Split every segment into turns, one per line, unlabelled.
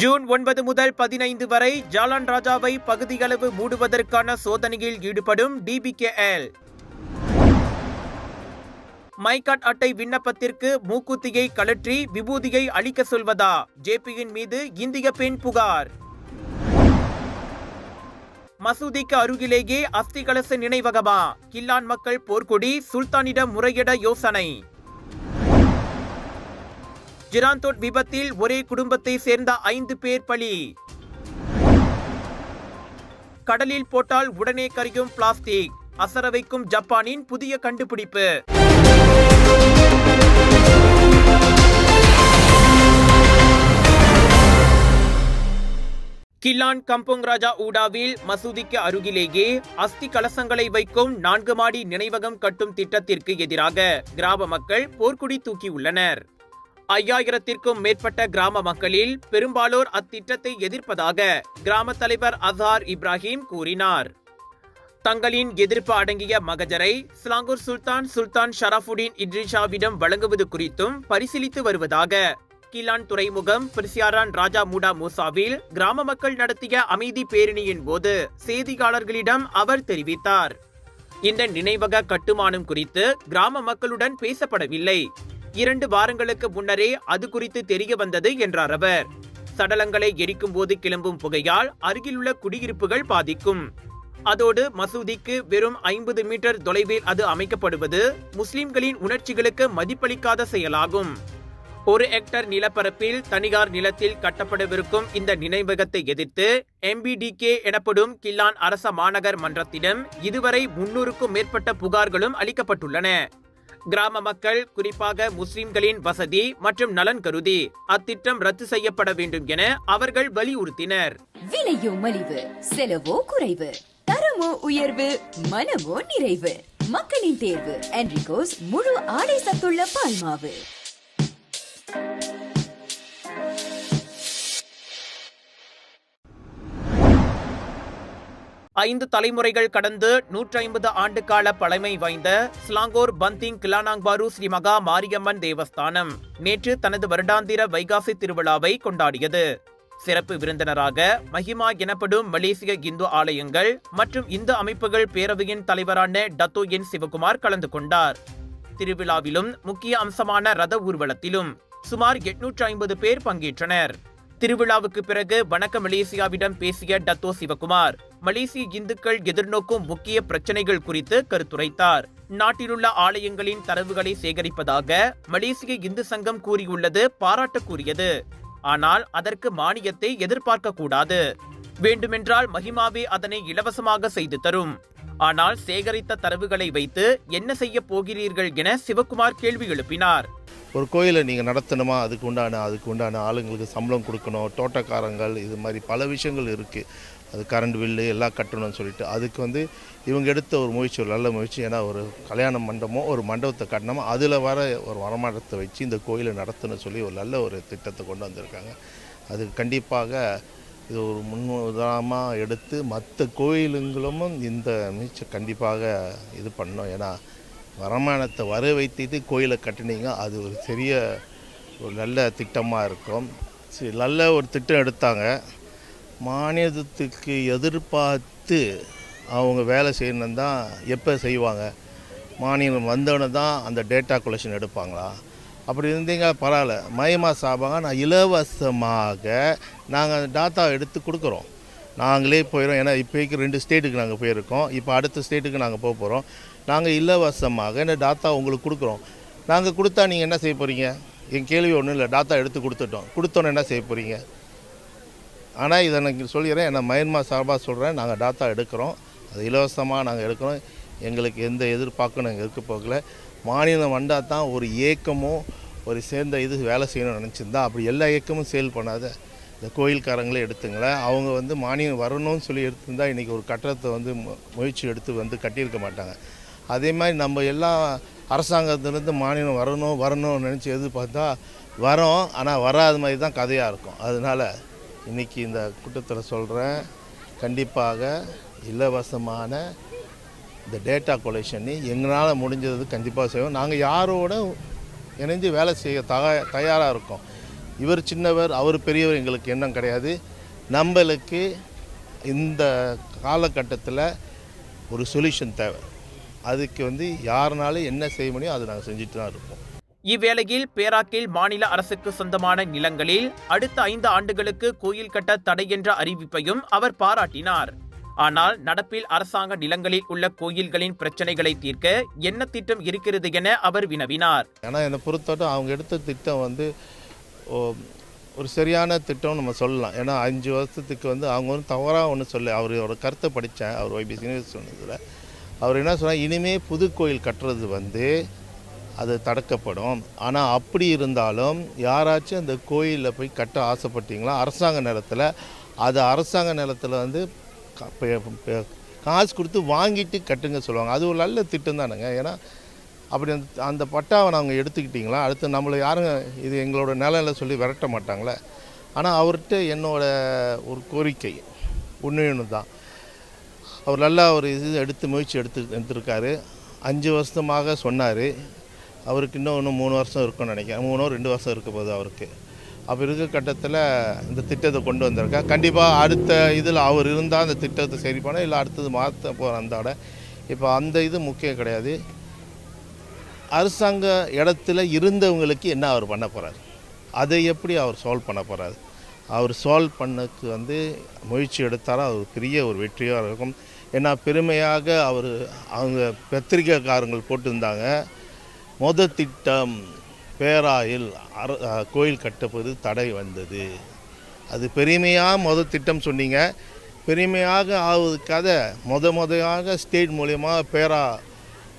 June ஒன்பது முதல் பதினைந்து வரை ஜாலான் ராஜாவை பகுதியளவு மூடுவதற்கான சோதனையில் ஈடுபடும் டிபிகேஎல் மைகாட் அட்டை விண்ணப்பத்திற்கு மூக்குத்தியை கழற்றி விபூதியை அளிக்க சொல்வதா? ஜேபியின் மீது இந்திய பெண் புகார். மசூதிக்கு அருகிலேயே அஸ்தி கலச நினைவகமா? கில்லான் மக்கள் போர்க்கொடி சுல்தானிடம் முறையிட யோசனை. ஜிராந்தோட் விபத்தில் ஒரே குடும்பத்தை சேர்ந்த ஐந்து பேர் பலி. கடலில் போட்டால் உடனே கரியும் பிளாஸ்டிக். அசர வைக்கும் ஜப்பானின் புதிய கண்டுபிடிப்பு. கில்லான் கம்போங் ராஜா ஊடாவில் மசூதிக்கு அருகிலேயே அஸ்தி கலசங்களை வைக்கும் நான்கு மாடி நினைவகம் கட்டும் திட்டத்திற்கு எதிராக கிராம மக்கள் போர்க்குடி தூக்கியுள்ளனர் ஐயாயிரத்திற்கும் மேற்பட்ட கிராம மக்களில் பெரும்பாலோர் அத்திட்டத்தை எதிர்ப்பதாக கிராம தலைவர் அசார் இப்ராஹிம் கூறினார். தங்களின் எதிர்ப்பு அடங்கிய மகஜரை ஸ்லாங்கூர் சுல்தான் சுல்தான் ஷராஃபுடீன் இட்ரிஷாவிடம் வழங்குவது குறித்தும் பரிசீலித்து வருவதாக கிலான் துறைமுகம் பிரிசியாரான் ராஜா மூடா மூசாவில் கிராம மக்கள் நடத்திய அமைதி பேரணியின் போது செய்தியாளர்களிடம் அவர் தெரிவித்தார். இந்த நினைவக கட்டுமானம் குறித்து கிராம மக்களுடன் பேசப்படவில்லை. இரண்டு வாரங்களுக்கு முன்னரே அது குறித்து தெரிய வந்தது என்றார் அவர். சடலங்களை எரிக்கும் போது கிளம்பும் புகையால் அருகிலுள்ள குடியிருப்புகள் பாதிக்கும். அதோடு மசூதிக்கு வெறும் ஐம்பது மீட்டர் தொலைவில் அது அமைக்கப்படுவது முஸ்லிம்களின் உணர்ச்சிகளுக்கு மதிப்பளிக்காத செயலாகும். ஒரு ஹெக்டர் நிலப்பரப்பில் தனியார் நிலத்தில் கட்டப்படவிருக்கும் இந்த நினைவகத்தை எதிர்த்து எம்பிடிகே எனப்படும் கில்லான் அரச மாநகர் மன்றத்திடம் இதுவரை முன்னூறுக்கும் மேற்பட்ட புகார்களும் அளிக்கப்பட்டுள்ளன. கிராம மக்கள் குறிப்பாக முஸ்லிம்களின் வசதி மற்றும் நலன் கருதி அத்திட்டம் ரத்து செய்யப்பட வேண்டும் என அவர்கள் வலியுறுத்தினர்.
விலையோ மலிவு செலவோ குறைவு தரமோ உயர்வு மனமோ நிறைவு. மக்களின் தேர்வு என்ரிகோஸ் முழு ஆடை சத்துள்ள பால்மாவு.
ஐந்து தலைமுறைகள் கடந்து நூற்றி ஐம்பது ஆண்டு கால பழமை வாய்ந்த ஸ்லாங்கோர் பந்திங் கிலானாங்பாரு ஸ்ரீ மகா மாரியம்மன் தேவஸ்தானம். நேற்று தனது வருடாந்திர வைகாசி திருவிழாவை கொண்டாடியது. சிறப்பு விருந்தினராக மஹிமா எனப்படும் மலேசிய இந்து ஆலயங்கள் மற்றும் இந்து அமைப்புகள் பேரவையின் தலைவரான டத்தோ என் சிவகுமார் கலந்து கொண்டார். திருவிழாவிலும் முக்கிய அம்சமான ரத ஊர்வலத்திலும் சுமார் எட்நூற்றி ஐம்பது பேர் பங்கேற்றனர். திருவிழாவுக்கு பிறகு வணக்க மலேசியாவிடம் பேசிய டத்தோ சிவகுமார் மலேசிய இந்துக்கள் எதிர்நோக்கும் முக்கிய பிரச்சனைகள் குறித்து கருத்துரைத்தார். நாட்டிலுள்ள ஆலயங்களின் தரவுகளை சேகரிப்பதாக மலேசிய இந்து சங்கம் கூறியுள்ளது பாராட்டுக்குரியது ஆனால் அதற்கு மானியத்தை எதிர்பார்க்க கூடாது வேண்டுமென்றால் மகிமாவே அதனை இலவசமாக செய்து தரும். ஆனால் சேகரித்த தரவுகளை வைத்து என்ன செய்ய போகிறீர்கள் என சிவகுமார் கேள்வி எழுப்பினார்.
ஒரு கோயிலை நீங்கள் நடத்தணுமா? அதுக்கு உண்டான அதுக்கு உண்டான ஆளுங்களுக்கு சம்பளம் கொடுக்கணும் தோட்டக்காரங்கள் இது மாதிரி பல விஷயங்கள் இருக்குது அது கரண்ட் பில்லு எல்லாம் கட்டணும்னு சொல்லிட்டு அதுக்கு வந்து இவங்க எடுத்த ஒரு முயற்சி ஒரு நல்ல முயற்சி. ஏன்னா ஒரு கல்யாண மண்டபமோ ஒரு மண்டபத்தை கட்டினோமோ அதில் வர ஒரு வருமானத்தை வச்சு இந்த கோயிலை நடத்தணும்னு சொல்லி ஒரு நல்ல ஒரு திட்டத்தை கொண்டு வந்திருக்காங்க. அது கண்டிப்பாக இது ஒரு முன்னுதாரணமாக எடுத்து மற்ற கோயிலுங்களும் இந்த முயற்சி கண்டிப்பாக இது பண்ணோம். ஏன்னா வருமானத்தை வர வைத்துட்டு கோயிலை கட்டினீங்க அது ஒரு பெரிய ஒரு நல்ல திட்டமாக இருக்கும். சரி நல்ல ஒரு திட்டம் எடுத்தாங்க. மானியத்துக்கு எதிர்பார்த்து அவங்க வேலை செய்யணும் தான் எப்போ செய்வாங்க? மானியம் வந்தோடனே தான் அந்த டேட்டா கொலெக்ஷன் எடுப்பாங்களா? அப்படி இருந்தீங்க பரவாயில்ல. மயமா சாபாங்க நான் இலவசமாக நாங்கள் டாட்டா எடுத்து கொடுக்குறோம். நாங்களே போயிடும் ஏன்னா இப்போக்கு ரெண்டு ஸ்டேட்டுக்கு நாங்கள் போயிருக்கோம். இப்போ அடுத்த ஸ்டேட்டுக்கு நாங்கள் போக போகிறோம் நாங்கள் இலவசமாக இந்த டாட்டா உங்களுக்கு கொடுக்குறோம். நாங்கள் கொடுத்தா நீங்கள் என்ன செய்ய போகிறீங்க என் கேள்வி ஒன்றும் இல்லை. டாட்டா எடுத்து கொடுத்துட்டோம். கொடுத்தோன்னே என்ன செய்ய போகிறீங்க ஆனால் இதை நான் சொல்லிடுறேன் நான் மயன்மா சார்பாக சொல்கிறேன் நாங்கள் டாட்டா எடுக்கிறோம். அது இலவசமாக நாங்கள் எடுக்கிறோம். எங்களுக்கு எந்த எதிர்பார்க்கும் நாங்கள் இருக்க போகல. மாநிலம் வந்தால் தான் ஒரு ஏக்கமும் ஒரு சேர்ந்த இது வேலை செய்யணும்னு நினச்சிருந்தா அப்படி எல்லா இயக்கமும் சேல் பண்ணாத. இந்த கோயில்காரங்களே எடுத்துங்களேன். அவங்க வந்து மானியம் வரணும்னு சொல்லி எடுத்திருந்தா இன்றைக்கி ஒரு கட்டடத்தை வந்து மு- முயற்சி எடுத்து வந்து கட்டியிருக்க மாட்டாங்க. அதே மாதிரி நம்ம எல்லாம் அரசாங்கத்திலேருந்து மானியம் வரணும் வரணும்னு நினச்சி எதிர்பார்த்தா வரோம். ஆனால் வராத மாதிரி தான் கதையாக இருக்கும். அதனால் இன்றைக்கி இந்த கூட்டத்தில் சொல்கிறேன் கண்டிப்பாக இலவசமான இந்த டேட்டா கொலெக்ஷன் எங்களால் முடிஞ்சது கண்டிப்பாக செய்வோம். நாங்கள் யாரோட இணைஞ்சு வேலை செய்ய தக தயாராக இருக்கோம்? இவர் சின்னவர் அவர் பெரியவர் எங்களுக்கு எண்ணம் கிடையாது. நம்மளுக்கு இந்த காலகட்டத்தில் ஒரு சொல்யூஷன் தேவை. அதுக்கு வந்து யாருனாலும் என்ன செய்ய முடியும் அதை நாங்கள் செஞ்சுட்டு தான் இருப்போம்
இவ்வேளையில் பேராக்கில் மாநில அரசுக்கு சொந்தமான நிலங்களில் அடுத்த ஐந்து ஆண்டுகளுக்கு கோயில் கட்ட தடை என்ற அறிவிப்பையும் அவர் பாராட்டினார். ஆனால் நடப்பில் அரசாங்க நிலங்களில் உள்ள கோயில்களின் பிரச்சனைகளை தீர்க்க என்ன திட்டம் இருக்கிறது என அவர் வினவினார்.
ஏன்னா என்னை பொறுத்தவரை அவங்க எடுத்த திட்டம் வந்து ஓ, ஒரு சரியான திட்டம் நம்ம சொல்லலாம். ஏன்னா அஞ்சு வருஷத்துக்கு வந்து அவங்க வந்து தவறாக ஒன்று சொல்ல அவரோட கருத்தை படித்தேன் அவர் ஒய்பி சீனியர் சொன்னதில். அவர் என்ன சொன்னால் இனிமே புது கோயில் கட்டுறது வந்து அது தடுக்கப்படும். ஆனால் அப்படி இருந்தாலும் யாராச்சும் அந்த கோயிலில் போய் கட்ட ஆசைப்பட்டீங்களா? அரசாங்க நிலத்தில் அது அரசாங்க நிலத்தில் வந்து க- காசு கொடுத்து வாங்கிட்டு கட்டுங்க சொல்லுவாங்க. அது ஒரு நல்ல திட்டம் தானுங்க. ஏன்னா அப்படி அந்த அந்த பட்டாவை நாங்கள் எடுத்துக்கிட்டிங்களா? அடுத்து நம்மளை யாரும் இது எங்களோட நிலையில சொல்லி விரட்ட மாட்டாங்களே? ஆனால் அவர்கிட்ட என்னோட ஒரு கோரிக்கை ஒன்று தான் அவர் நல்லா ஒரு இது எடுத்து முயற்சி எடுத்து எடுத்திருக்காரு. அஞ்சு வருஷமாக சொன்னார். அவருக்கு இன்னும் இன்னும் மூணு வருஷம் இருக்கும்னு நினைக்கிறேன். மூணோ ரெண்டு வருஷம் இருக்க போகுது அவருக்கு. அப்போ இருக்க கட்டத்தில் இந்த திட்டத்தை கொண்டு வந்திருக்கா. கண்டிப்பாக அடுத்த இதில் அவர் இருந்தால் அந்த திட்டத்தை சரி பண்ண இல்லை அடுத்தது மாற்ற போகிற அந்தோட இப்போ அந்த இது முக்கியம் கிடையாது. அரசாங்க இடத்துல இருந்தவங்களுக்கு என்ன அவர் பண்ண போகிறார் அதை எப்படி அவர் சால்வ் பண்ண போகிறார் அவர் சால்வ் பண்ணக்கு வந்து முயற்சி எடுத்தாரா? அது பெரிய ஒரு வெற்றியாக இருக்கும். ஏன்னா பெருமையாக அவர் அவங்க பத்திரிகைக்காரங்கள் போட்டிருந்தாங்க. மொத திட்டம் பேராயில் அர கோயில் கட்டப்பது தடை வந்தது. அது பெருமையாக மொத திட்டம் சொன்னீங்க. பெருமையாக ஆவதுக்காக மொத முதையாக ஸ்டேட் மூலயமா பேரா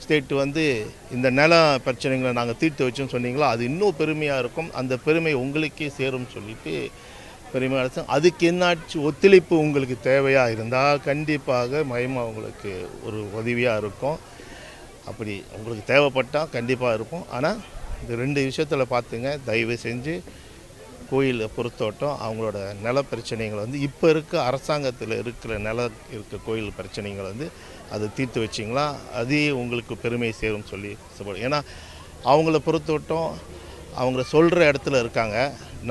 ஸ்டேட் வந்து இந்த நில பிரச்சனைகளை நாங்கள் தீர்த்து வச்சோம்னு சொன்னீங்களோ? அது இன்னும் பெருமையாக இருக்கும். அந்த பெருமை உங்களுக்கே சேரும்னு சொல்லிட்டு பெருமையாக அரசு அதுக்கு என்னாச்சு? ஒத்துழைப்பு உங்களுக்கு தேவையாக இருந்தால் கண்டிப்பாக மயமா உங்களுக்கு ஒரு உதவியாக இருக்கும். அப்படி உங்களுக்கு தேவைப்பட்டால் கண்டிப்பாக இருப்போம் ஆனால் இந்த ரெண்டு விஷயத்தில் பார்த்துங்க தயவு செஞ்சு கோயிலை பொறுத்தோட்டம் அவங்களோட நில பிரச்சனைகள் வந்து இப்போ இருக்க அரசாங்கத்தில் இருக்கிற நில இருக்க கோயில் பிரச்சனைகள் வந்து அதை தீர்த்து வச்சிங்களா? அதே உங்களுக்கு பெருமை சேரும் சொல்லி சொல்லுவோம் ஏன்னா அவங்கள பொறுத்தோட்டம் அவங்க சொல்கிற இடத்துல இருக்காங்க.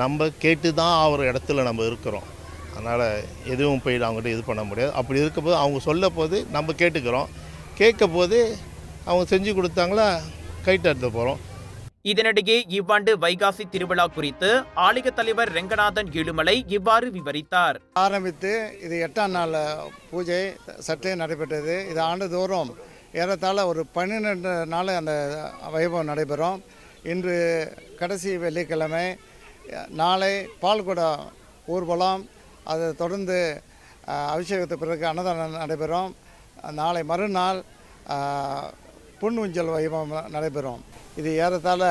நம்ம கேட்டு தான் அவர் இடத்துல நம்ம இருக்கிறோம். அதனால் எதுவும் போய் அவங்ககிட்ட இது பண்ண முடியாது. அப்படி இருக்கும்போது அவங்க சொல்ல போது நம்ம கேட்டுக்கிறோம். கேட்க போது அவங்க செஞ்சு கொடுத்தாங்களா? கைட்டெடுத்து போகிறோம்
இதனிடையே இவ்வாண்டு வைகாசி திருவிழா குறித்து ஆலய தலைவர் ரெங்கநாதன் ஏழுமலை இவ்வாறு விவரித்தார்.
ஆரம்பித்து இது எட்டாம் நாள் பூஜை சற்றே நடைபெற்றது. இது ஆண்டுதோறும் ஏறத்தாழ ஒரு பன்னிரெண்டு நாள் அந்த வைபவம் நடைபெறும். இன்று கடைசி வெள்ளிக்கிழமை நாளை பால்குடம் ஊர்வலம் அதை தொடர்ந்து அபிஷேகத்துக்கு பிறகு அன்னதானம் நடைபெறும். நாளை மறுநாள் பொன் ஊஞ்சல் வைபவம் நடைபெறும். இது ஏறத்தாழ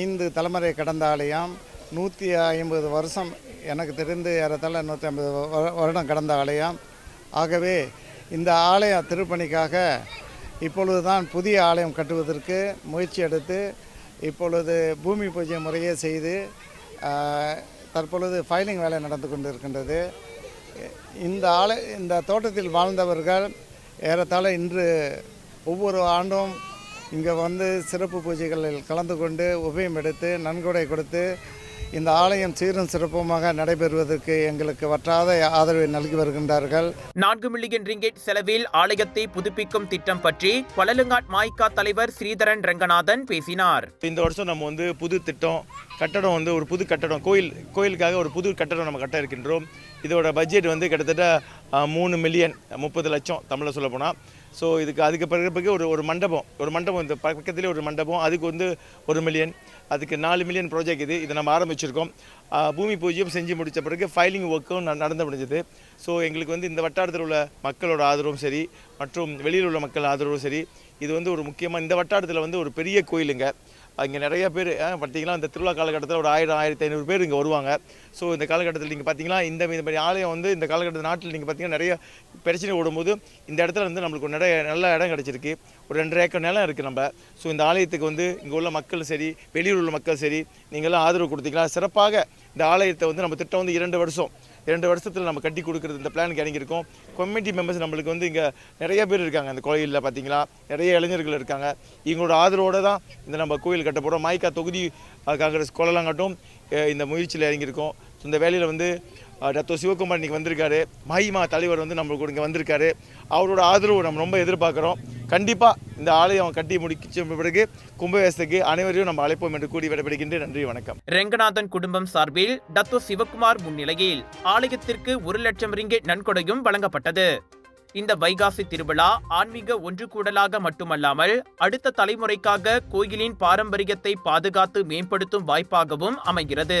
ஐந்து தலைமுறை கடந்த ஆலயம். நூற்றி ஐம்பது வருஷம் எனக்கு தெரிந்து ஏறத்தாழ நூற்றி ஐம்பது வருடம் கடந்த ஆலயம். ஆகவே இந்த ஆலய திருப்பணிக்காக இப்பொழுது தான் புதிய ஆலயம் கட்டுவதற்கு முயற்சி எடுத்து இப்பொழுது பூமி பூஜை முறையே செய்து தற்பொழுது ஃபைலிங் வேலை நடந்து கொண்டிருக்கின்றது. இந்த ஆலை இந்த தோட்டத்தில் வாழ்ந்தவர்கள் ஏறத்தாழ இன்று ஒவ்வொரு ஆண்டும் இங்கே வந்து சிறப்பு பூஜைகளில் கலந்து கொண்டு உபயம் எடுத்து நன்கொடை கொடுத்து இந்த ஆலயம் சீரும் சிறப்புமாக நடைபெறுவதற்கு எங்களுக்கு வற்றாத ஆதரவை நல்கி வருகின்றார்கள்.
நான்கு மில்லியன் ரிங்கெட் செலவில் ஆலயத்தை புதுப்பிக்கும் திட்டம் பற்றி கொலலுங்காட் மாய்கா தலைவர் ஸ்ரீதரன் ரெங்கநாதன் பேசினார்.
இந்த வருஷம் நம்ம வந்து புது திட்டம் கட்டடம் வந்து ஒரு புது கட்டடம் கோயில் கோயிலுக்காக ஒரு புது கட்டடம் நம்ம கட்ட இருக்கின்றோம். இதோட பட்ஜெட் வந்து கிட்டத்தட்ட மூணு மில்லியன் முப்பது லட்சம் தமிழில் சொல்ல போனால் ஸோ இதுக்கு அதுக்கு பிறகு ஒரு ஒரு மண்டபம் ஒரு மண்டபம் இந்த பக்கத்துலேயே ஒரு மண்டபம் அதுக்கு வந்து ஒரு மில்லியன் அதுக்கு நாலு மில்லியன் ப்ராஜெக்ட் இது இதை நம்ம ஆரம்பிச்சிருக்கோம். பூமி பூஜ்யம் செஞ்சு முடித்த பிறகு ஃபைலிங் ஒர்க்கும் நடந்து முடிஞ்சது. ஸோ எங்களுக்கு வந்து இந்த வட்டாரத்தில் உள்ள மக்களோட ஆதரவும் சரி மற்றும் வெளியில் உள்ள மக்கள் ஆதரவும் சரி இது வந்து ஒரு முக்கியமாக இந்த வட்டாரத்தில் வந்து ஒரு பெரிய கோயிலுங்க. இங்கே நிறைய பேர் பார்த்தீங்கன்னா இந்த திருவிழா காலகட்டத்தில் ஒரு ஆயிரம் ஆயிரத்தி ஐநூறு பேர் இங்கே வருவாங்க. ஸோ இந்த காலகட்டத்தில் நீங்கள் பார்த்தீங்கன்னா இந்த மாதிரி ஆலயம் வந்து இந்த காலகட்டத்தில் நாட்டில் நீங்கள் பார்த்தீங்கன்னா நிறைய பிரச்சனை ஓடும்போது இந்த இடத்துல வந்து நம்மளுக்கு நிறைய நல்ல இடம் கிடச்சிருக்கு. ஒரு ரெண்டரை ஏக்கர் நிலம் இருக்குது நம்ம. ஸோ இந்த ஆலயத்துக்கு வந்து இங்கே உள்ள மக்கள் சரி வெளியூர் உள்ள மக்கள் சரி நீங்களாம் ஆதரவு கொடுத்தீங்களா சிறப்பாக இந்த ஆலயத்தை வந்து நம்ம திட்டம் வந்து இரண்டு வருஷம் இரண்டு வருஷத்தில் நம்ம கட்டி கொடுக்குறது இந்த பிளானுக்கு இறங்கியிருக்கோம். கம்யூனிட்டி மெம்பர்ஸ் நம்மளுக்கு வந்து இங்கே நிறைய பேர் இருக்காங்க. அந்த கோயிலில் பார்த்தீங்களா நிறைய இளைஞர்கள் இருக்காங்க. இவங்களோட ஆதரவோடு தான் இந்த நம்ம கோயில் கட்ட போகிறோம் மாய்க்கா தொகுதி காங்கிரஸ் கொள்ளலாங்கட்டும் இந்த முயற்சியில் இறங்கியிருக்கோம். இந்த வேலையில் வந்து அஹ், டாக்டர் சிவகுமார் இன்றைக்கி வந்திருக்காரு. மஹிமா தலைவர் வந்து நம்மளுக்கு இங்கே வந்திருக்காரு. அவரோட ஆதரவு நம்ம ரொம்ப எதிர்பார்க்குறோம். கண்டிப்பாக இந்த ஆலயம் கட்டி முடிச்ச பிறகு கும்பவேசத்துக்கு அனைவரையும் நம்ம அழைப்போம் என்று கூடி விடைபெறுகின்ற நன்றி வணக்கம்.
ரெங்கநாதன் குடும்பம் சார்பில் டத்தோ சிவகுமார் முன்னிலையில் ஆலயத்திற்கு ஒரு லட்சம் ரிங்கெட் நன்கொடையும் வழங்கப்பட்டது. இந்த வைகாசி திருவிழா ஆன்மீக ஒன்று கூடலாக மட்டுமல்லாமல் அடுத்த தலைமுறைக்காக கோயிலின் பாரம்பரியத்தை பாதுகாத்து மேம்படுத்தும் வாய்ப்பாகவும் அமைகிறது.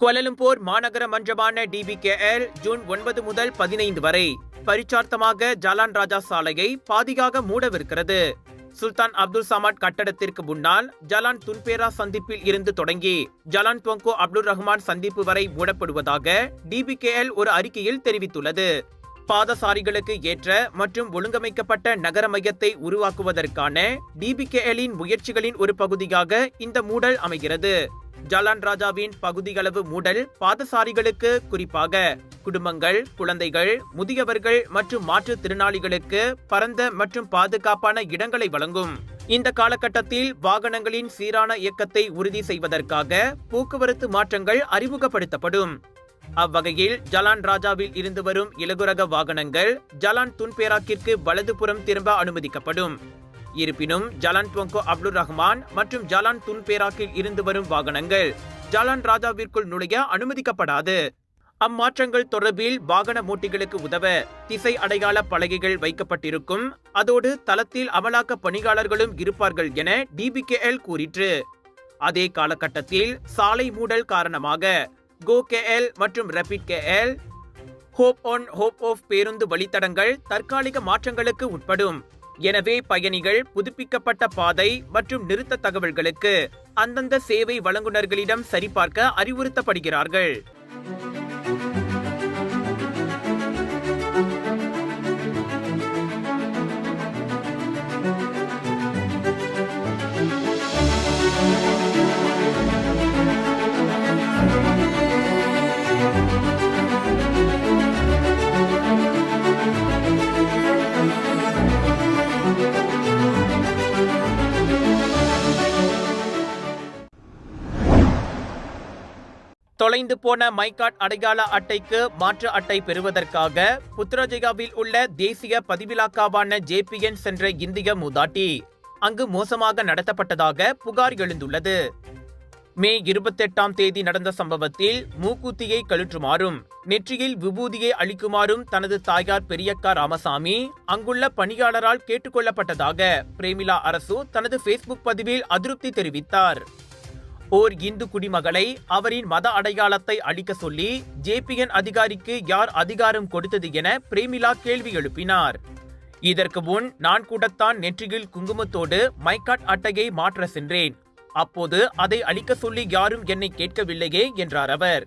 கோலலம்பூர் மாநகர மன்றமான டிபிகேஎல் ஜூன் ஒன்பது முதல் பதினைந்து வரை பரிச்சார்த்தமாக ஜலான் ராஜா சாலையை பாதியாக மூடவிருக்கிறது. சுல்தான் அப்துல் சமாட் கட்டடத்திற்கு முன்னால் ஜலான் துன்பேரா சந்திப்பில் இருந்து தொடங்கி ஜலான் துவங்கோ அப்துல் ரஹ்மான் சந்திப்பு வரை மூடப்படுவதாக டிபிகேஎல் ஒரு அறிக்கையில் தெரிவித்துள்ளது. பாதசாரிகளுக்கு ஏற்ற மற்றும் ஒழுங்கமைக்கப்பட்ட நகர மையத்தை உருவாக்குவதற்கான டிபிகேஎலின் முயற்சிகளின் ஒரு பகுதியாக இந்த மூடல் அமைகிறது. ஜலான் ராஜாவின் பகுதிகளவு மூடல் பாதசாரிகளுக்கு குறிப்பாக குடும்பங்கள் குழந்தைகள் முதியவர்கள் மற்றும் மாற்றுத்திறனாளிகளுக்கு பரந்த மற்றும் பாதுகாப்பான இடங்களை வழங்கும். இந்த காலகட்டத்தில் வாகனங்களின் சீரான இயக்கத்தை உறுதி செய்வதற்காக போக்குவரத்து மாற்றங்கள் அறிமுகப்படுத்தப்படும். அவ்வகையில் ஜலான் ராஜாவில் இருந்து வரும் இலகுரக வாகனங்கள் ஜலான் துன்பேராக்கிற்கு வலதுபுறம் திரும்ப அனுமதிக்கப்படும். இருப்பினும் ஜலான் டொங்கோ அப்துல் ரஹ்மான் மற்றும் ஜலான் துன்பேராக்கில் இருந்து வரும் வாகனங்கள் ஜலான் ராஜாவிற்குள் நுழைய அனுமதிக்கப்படாது. அம்மாற்றங்கள் தொடர்பில் வாகன மூட்டிகளுக்கு உதவ திசை அடையாள பலகைகள் வைக்கப்பட்டிருக்கும். அதோடு தளத்தில் அமலாக்க பணியாளர்களும் இருப்பார்கள் என டிபிகேஎல் கூறிற்று. அதே காலகட்டத்தில் சாலை மூடல் காரணமாக கோ கேஎல் மற்றும் rapid KL hop on hop off பேருந்து வழித்தடங்கள் தற்காலிக மாற்றங்களுக்கு உட்படும். எனவே பயணிகள் புதுப்பிக்கப்பட்ட பாதை மற்றும் நிறுத்த தகவல்களுக்கு அந்தந்த சேவை வழங்குனர்களிடம் சரிபார்க்க அறிவுறுத்தப்படுகிறார்கள். தொலைந்து போன மைகாட் அடையாள அட்டைக்கு மாற்று அட்டை பெறுவதற்காக புத்ரஜயாவில் உள்ள தேசிய பதிவிலாக்காவான ஜேபிஎன் சென்ற இந்திய மூதாட்டி. அங்கு மோசமாக நடத்தப்பட்டதாக புகார் எழுந்துள்ளது. மே இருபத்தெட்டாம் தேதி நடந்த சம்பவத்தில் மூக்குத்தியை கழுற்றுமாறும் நெற்றியில் விபூதியை அளிக்குமாறும் தனது தாயார் பெரியக்கா ராமசாமி அங்குள்ள பணியாளரால் கேட்டுக்கொள்ளப்பட்டதாக பிரேமிலா அரசு தனது ஃபேஸ்புக் பதிவில் அதிருப்தி தெரிவித்தார். ஓர் இந்து குடிமகளை அவரின் மத அடையாளத்தை அளிக்க சொல்லி ஜேபிஎன் அதிகாரிக்கு யார் அதிகாரம் கொடுத்தது என பிரேமிலா கேள்வி எழுப்பினார். இதற்கு முன் நான் கூடத்தான் நெற்றியில் குங்குமத்தோடு மைகாட் அட்டையை மாற்ற சென்றேன். அப்போது அதை அளிக்க சொல்லி யாரும் என்னை கேட்கவில்லையே என்றார் அவர்.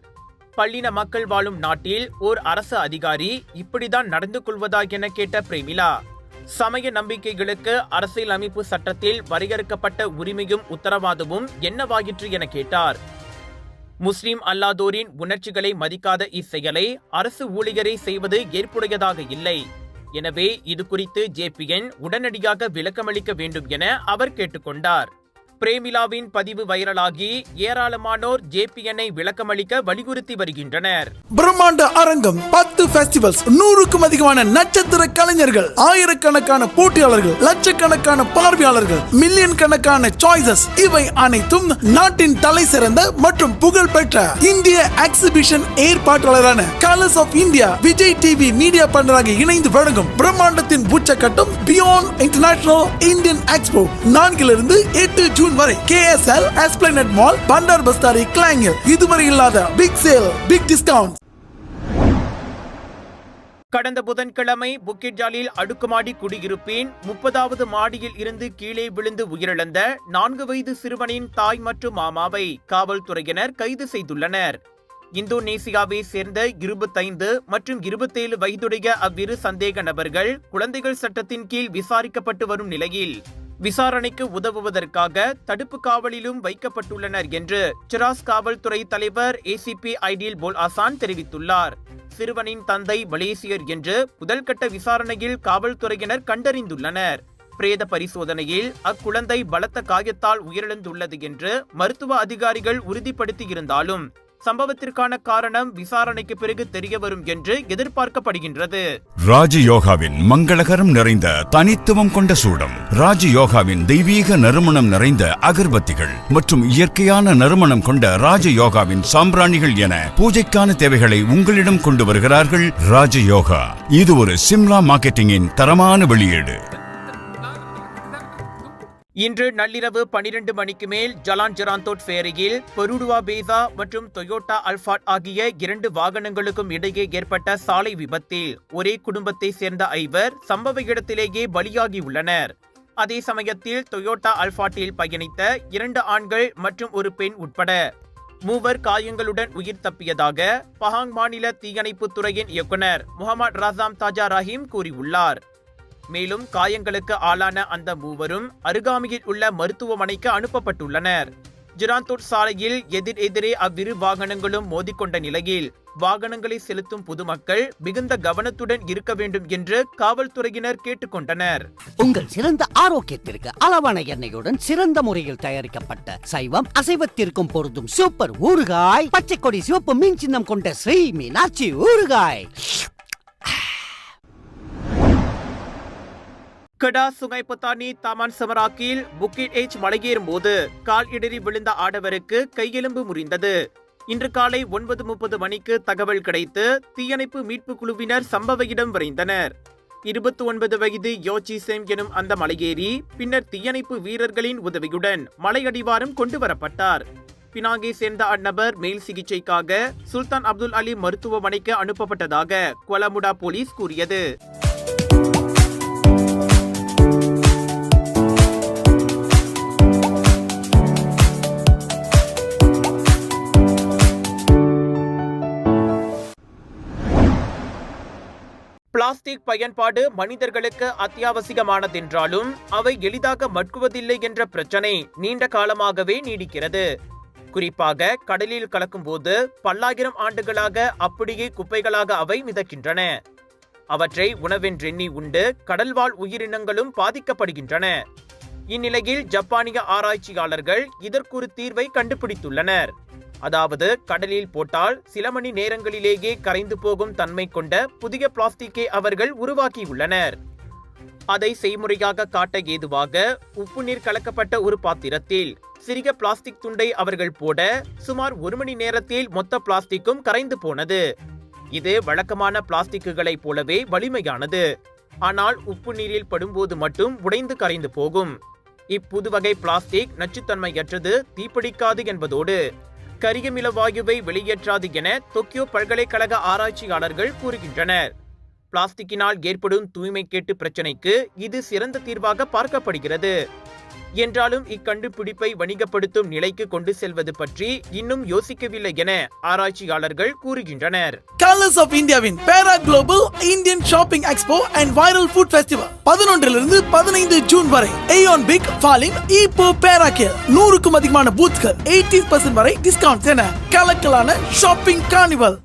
பள்ளின மக்கள் வாழும் நாட்டில் ஓர் அரசு அதிகாரி இப்படிதான் நடந்து கொள்வதா என கேட்ட பிரேமிலா சமய நம்பிக்கைகளுக்கு அரசியல் அமைப்பு சட்டத்தில் வரையறுக்கப்பட்ட உரிமையும் உத்தரவாதமும் என்னவாயிற்று என கேட்டார். முஸ்லிம் அல்லாதோரின் உணர்ச்சிகளை மதிக்காத இச்செயலை அரசு ஊழியரை செய்வது ஏற்புடையதாக இல்லை. எனவே இது குறித்து ஜேபிஎன் உடனடியாக விளக்கமளிக்க வேண்டும் என அவர் கேட்டுக்கொண்டார். பிரேமிலாவின் பதிவு வைரலாகி ஏராளமானோர் ஜேபிஎனை விளக்கமளிக்க வலியுறுத்தி வருகின்றனர்.
பிரம்மாண்ட அரங்கம் பத்து ஃபெஸ்டிவல்ஸ் நூறுக்கும் அதிகமான நட்சத்திர கலைஞர்கள் ஆயிரக்கணக்கான போட்டியாளர்கள் லட்சக்கணக்கான பார்வையாளர்கள் மில்லியன் கணக்கான சாய்ஸஸ் இவை அனைத்தும் நாட்டின் தலை சிறந்த மற்றும் புகழ்பெற்ற இந்திய exhibition ஏற்பாட்டாளரான colours of India Vijay TV media பண்டராக இணைந்து வழங்கும் பிரம்மாண்டத்தின் உச்சக்கட்டம் பியாண்ட் இன்டர்நேஷனல் இந்தியன் எக்ஸ்போ நான்கிலிருந்து எட்டு ஜூன் ஜூன் வரை KSL esplanade mall Bandar Bestari கிளாங்கில் இதுவரை இல்லாத பிக் சேல் பிக் டிஸ்கவுண்ட்
கடந்த புதன்கிழமை புக்கிட்ஜாலில் அடுக்குமாடி குடியிருப்பின். முப்பதாவது மாடியில் இருந்து கீழே விழுந்து உயிரிழந்த நான்கு வயது சிறுவனின் தாய் மற்றும் மாமாவை காவல்துறையினர் கைது செய்துள்ளனர். இந்தோனேசியாவை சேர்ந்த இருபத்தைந்து மற்றும் இருபத்தேழு வயதுடைய அவ்விரு சந்தேக நபர்கள் குழந்தைகள் சட்டத்தின் கீழ் விசாரிக்கப்பட்டு வரும் நிலையில் விசாரணைக்கு உதவுவதற்காக தடுப்பு காவலிலும் வைக்கப்பட்டுள்ளனர் என்று சிராஸ் காவல்துறை தலைவர் ஏசிபி ஐடியல் போல் ஆசான் தெரிவித்துள்ளார். சிறுவனின் தந்தை மலேசியர் என்று முதல்கட்ட விசாரணையில் காவல்துறையினர் கண்டறிந்துள்ளனர். பிரேத பரிசோதனையில் அக்குழந்தை பலத்த காயத்தால் உயிரிழந்துள்ளது என்று மருத்துவ அதிகாரிகள் உறுதிப்படுத்தியிருந்தாலும் சம்பவத்திற்கான காரணம் விசாரணைக்கு பிறகு தெரியவரும் என்று எதிர்பார்க்கப்படுகின்றது.
ராஜயோகாவின் மங்களகரம் நிறைந்த தனித்துவம் கொண்ட சூடம். ராஜயோகாவின் தெய்வீக நறுமணம் நிறைந்த அகர்பத்திகள் மற்றும் இயற்கையான நறுமணம் கொண்ட ராஜயோகாவின் சாம்பிராணிகள் என பூஜைக்கான தேவைகளை உங்களிடம் கொண்டு வருகிறார்கள் ராஜயோகா இது ஒரு சிம்லா மார்க்கெட்டிங்கின் தரமான வெளியீடு.
இன்று நள்ளிரவு பனிரெண்டு மணிக்கு மேல் ஜலான் ஜெராந்தோட் ஃபேரியில் பெருடுவா பேசா மற்றும் டொயோட்டா அல்ஃபாட் ஆகிய இரண்டு வாகனங்களுக்கும் இடையே ஏற்பட்ட சாலை விபத்தில் ஒரே குடும்பத்தை சேர்ந்த ஐவர் சம்பவ இடத்திலேயே பலியாகியுள்ளனர். அதே சமயத்தில் டொயோட்டா அல்ஃபாட்டில் பயணித்த இரண்டு ஆண்கள் மற்றும் ஒரு பெண் உட்பட மூவர் காயங்களுடன் உயிர் தப்பியதாக பஹாங் மாநில தீயணைப்புத் துறையின் இயக்குனர் முகமது ராசாம் தாஜா ரஹீம் கூறியுள்ளார். மேலும் காயங்களுக்கு ஆளான அந்த மூவரும் அருகாமையில் உள்ள மருத்துவமனைக்கு அனுப்பப்பட்டுள்ளனர். ஜிராந்தூர் சாலையில் எதிர் எதிரே அவ்விரு வாகனங்களும் மோதிக்கொண்ட நிலையில் வாகனங்களை செலுத்தும் பொதுமக்கள் மிகுந்த கவனத்துடன் இருக்க வேண்டும் என்று காவல்துறையினர் கேட்டுக்கொண்டனர்.
உங்கள் சிறந்த ஆரோக்கியத்திற்கு அளவான எண்ணெயுடன் சிறந்த முறையில் தயாரிக்கப்பட்ட சைவம் அசைவத்திற்கும் பொருந்தும் சூப்பர் ஊறுகாய் பச்சை கொடி சிவப்பு மீன் சின்னம் கொண்ட ஸ்ரீ மீனாட்சி ஊறுகாய்.
கடா சுங்கைப்பத்தானி தாமான் சமராக்கில் புக்கிட் ஏஜ் மலையேறும் போது கால் இடறி விழுந்த ஆடவருக்கு கையெலும்பு முறிந்தது. இன்று காலை ஒன்பது முப்பது மணிக்கு தகவல் கிடைத்து தீயணைப்பு மீட்பு குழுவினர் சம்பவ இடம் விரைந்தனர். இருபத்தி ஒன்பது வயது யோச்சி சேம் எனும் அந்த மலையேறி பின்னர் தீயணைப்பு வீரர்களின் உதவியுடன் மலையடிவாரம் கொண்டு வரப்பட்டார். பினாங்கை சேர்ந்த அந்நபர் மேல் சிகிச்சைக்காக சுல்தான் அப்துல் அலி மருத்துவமனைக்கு அனுப்பப்பட்டதாக கொலமுடா போலீஸ் கூறியது. பிளாஸ்டிக் பயன்பாடு மனிதர்களுக்கு அத்தியாவசியமானதென்றாலும் அவை எளிதாக மட்குவதில்லை என்ற பிரச்சனை நீண்ட காலமாகவே நீடிக்கிறது. குறிப்பாக கடலில் கலக்கும்போது பல்லாயிரம் ஆண்டுகளாக அப்படியே குப்பைகளாக அவை மிதக்கின்றன. அவற்றை உணவென்றெண்ணி உண்டு கடல்வாழ் உயிரினங்களும் பாதிக்கப்படுகின்றன. இந்நிலையில் ஜப்பானிய ஆராய்ச்சியாளர்கள் இதற்கொரு தீர்வை கண்டுபிடித்துள்ளனர். அதாவது கடலில் போட்டால் சில மணி நேரங்களிலேயே கரைந்து போகும் தன்மை கொண்ட புதிய பிளாஸ்டிக்கை அவர்கள் உருவாக்கியுள்ளனர். அதை செய்முறையாக காட்ட ஏதுவாக உப்பு நீர் கலக்கப்பட்ட ஒரு பாத்திரத்தில் சிறிய பிளாஸ்டிக் துண்டை அவர்கள் போட சுமார் ஒரு மணி நேரத்தில் மொத்த பிளாஸ்டிக்கும் கரைந்து போனது. இது வழக்கமான பிளாஸ்டிக்குகளைப் போலவே வலிமையானது. ஆனால் உப்பு நீரில் படும்போது மட்டும் உடைந்து கரைந்து போகும். இப்புது வகை பிளாஸ்டிக் நச்சுத்தன்மையற்றது தீப்பிடிக்காது என்பதோடு கரியமில வாயுவை வெளியேற்றாது என டோக்கியோ பல்கலைக்கழக ஆராய்ச்சியாளர்கள் கூறுகின்றனர். பிளாஸ்டிக்கினால் ஏற்படும் தூய்மை கேட்டு பிரச்சினைக்கு இது சிறந்த தீர்வாக பார்க்கப்படுகிறது. என்றாலும் இக்கண்டுபிடிப்பை வணிகப்படுத்தும் நிலைக்கு கொண்டு செல்வது பற்றி இன்னும் யோசிக்கவில்லை என ஆராய்ச்சியாளர்கள் கூறுகின்றனர்.
கலர்ஸ் ஆஃப் இந்தியாவின் Perak global Indian shopping expo and viral food festival பதினொன்றிலிருந்து பதினைந்து ஜூன் வரை ஏயோன் பிக் ஃபாலிம் பேரா பேராக்கில் நூறுக்கும் அதிகமான பூத்கள் எயிட்டி பர்சன்ட் வரை டிஸ்கவுண்ட் என கலக்கலான ஷாப்பிங் கார்னிவல்